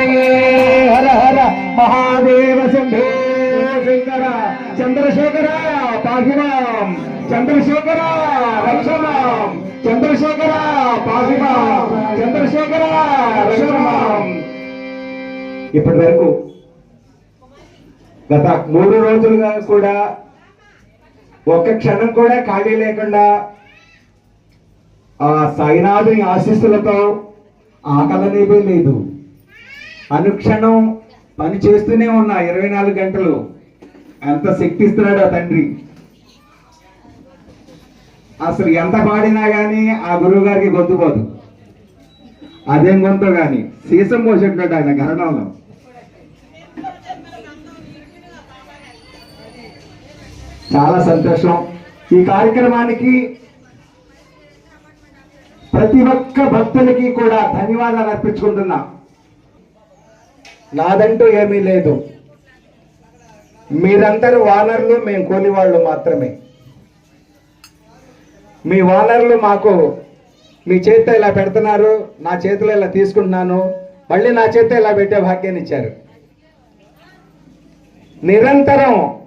పార్వతీ హర హర మహాదేవ శంభో శంకర. చంద్రశేఖర పాహిమాం చంద్రశేఖర రక్షమాం. చంద్రశేఖర పాహిమాం చంద్రశేఖర రక్షమాం. ఇప్పటి వరకు గత మూడు రోజులుగా కూడా ఒక్క క్షణం కూడా ఖాళీ లేకుండా ఆ సాయినాథుని ఆశీస్సులతో ఆకలనేదే లేదు. అనుక్షణం పని చేస్తూనే ఉన్నా ఇరవై నాలుగు గంటలు. ఎంత శక్తి ఇస్తున్నాడు ఆ తండ్రి? అసలు ఎంత పాడినా కానీ ఆ గురువు గారికి గొంతుపోదు అదేం గొంతు కానీ సీసం పోసేటాడు ఆయన గరణంలో చాలా సంతోషం. ఈ కార్యక్రమానికి ప్రతి ఒక్క భక్తులకి కూడా ధన్యవాదాలు అర్పించుకుంటున్నా. నాదంటూ ఏమీ లేదు. మీరందరూ వానర్లు మేము కూలి వాళ్ళు మాత్రమే. మీ వానర్లు మాకు మీ చేతితో ఇలా పెడుతున్నారు నా చేతిలో ఇలా తీసుకుంటున్నాను మళ్ళీ నా చేతితో ఇలా పెట్టే భాగ్యాన్ని ఇచ్చారు. నిరంతరం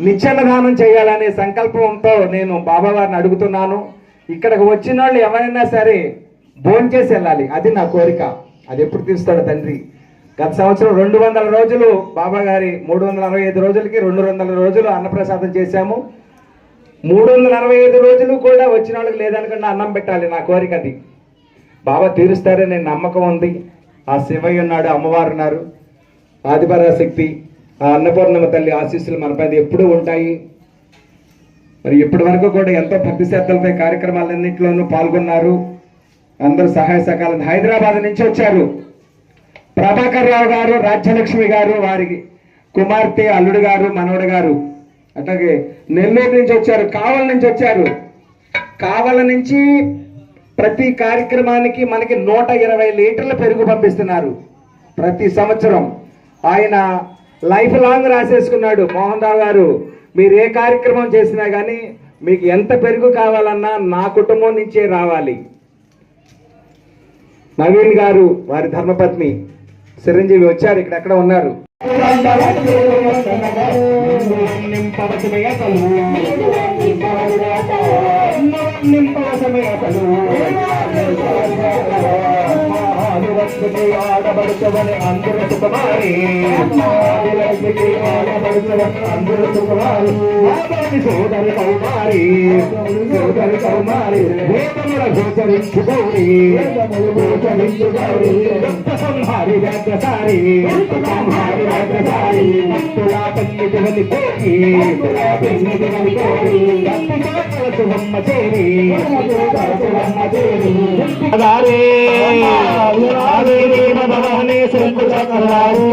నిత్యాన్నదానం చేయాలనే సంకల్పంతో నేను బాబావారిని అడుగుతున్నాను. ఇక్కడికి వచ్చిన వాళ్ళు ఎవరైనా సరే భోంచేసి వెళ్ళాలి. అది నా కోరిక. అది ఎప్పుడు తీస్తాడు తండ్రి? గత సంవత్సరం రెండు వందల రోజులు బాబా గారి మూడు వందల అరవై ఐదు రోజులకి రెండు వందల రోజులు అన్నప్రసాదం చేశాము. మూడు వందల అరవై ఐదు రోజులు కూడా వచ్చిన వాళ్ళకి లేదనుకుండా అన్నం పెట్టాలి నా కోరిక అది. బాబా తీరుస్తారని నమ్మకం ఉంది. ఆ శివయ్య ఉన్నాడు అమ్మవారు ఉన్నారు. ఆదిపరాశక్తి ఆ అన్నపూర్ణమ్మ తల్లి ఆశీస్సులు మనపై ఎప్పుడూ ఉంటాయి. మరి ఇప్పటి వరకు కూడా ఎంతో భక్తి శ్రద్ధలపై కార్యక్రమాలన్నింటిలోనూ పాల్గొన్నారు. అందరూ సహాయ సకాలం హైదరాబాద్ నుంచి వచ్చారు. ప్రభాకర్ రావు గారు రాజ్యలక్ష్మి గారు వారికి కుమార్తె అల్లుడు గారు మనవడు గారు. అట్లాగే నెల్లూరు నుంచి వచ్చారు కావల నుంచి వచ్చారు. కావల నుంచి ప్రతి కార్యక్రమానికి మనకి నూట ఇరవై లీటర్ల పెరుగు పంపిస్తున్నారు ప్రతి సంవత్సరం. ఆయన లైఫ్ లాంగ్ రాసేసుకున్నాడు మోహన్ రావు గారు. మీరు ఏ కార్యక్రమం చేసినా కానీ మీకు ఎంత పెరుగు కావాలన్నా నా కుటుంబం నుంచే రావాలి. నవీన్ గారు వారి ధర్మపత్ని. చిరంజీవి వచ్చారు ఇక్కడ ఎక్కడ ఉన్నారు? ఆడబడుచవని అందరూ సుకుమారి ఆదిలక్ష్మికి ఆడబడుచవని అందరూ మాతాని సోదరి కౌమారి. సోదరి కౌమారి. వేదముల గోచరించుకోరి. దుఃఖ సంహారి వేదసారి సంహారి వేదసారి భక్తులా తల్లిదివని కోరి. భక్తులా తల్లిదివని కోరి. భక్తి శుభమ్మ చేరి. శుభమ్మ చేరి. శంకుచక్రారు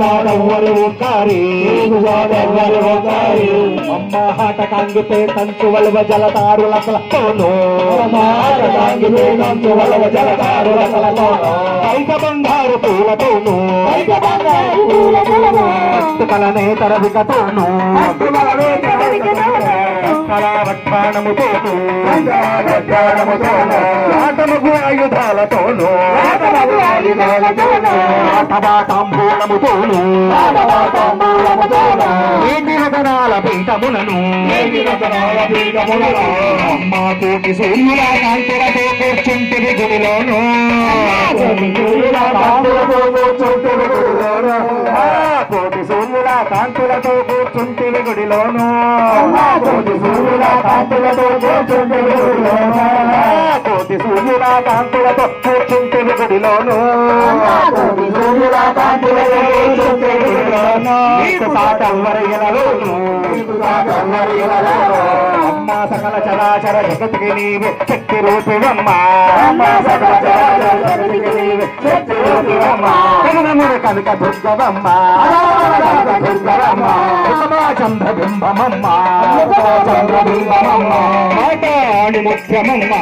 సాడవ్వలు కారి సాడవ్వలు కారి అమ్మ హాట కాంగితే కంచు వలవ జలతారుల కలతోను హాట కాంగితే కంచు వలవ జలతారుల కలతోను బంగారు పూలతోను బంగారు పూలతోను కలనే తరవికతోను కలనే తరవికతోను ఆయుధాలతోను ఆటబాటాంబూలముతోను ఏటి రతనాల పీఠములను అమ్మా కోటి సూర్యుల కాంతులతో కూర్చుంటివి గుడిలోను. కోటి సూర్యుల కాంతులతో కూర్చుంటివి గుడిలోను. కోటి సూర్యుల కాంతులతో కూర్చుంటివి గుడిలోను. కోటి సూర్యుల కాంతులతో కూర్చుంటివి గుడిలోను. సూర్యుల కాంతులతో అమ్మ సకల చరాచర జగతికి నీవు శక్తి రూపివమ్మా. సకల చరాచర జగతికి నీవు శక్తి రూపివమ్మా. కనుక దుర్గవమ్మ. చంద్రబింబమమ్మ. చంద్రబింబమమ్మ. మాటాడి ముఖ్యమమ్మ.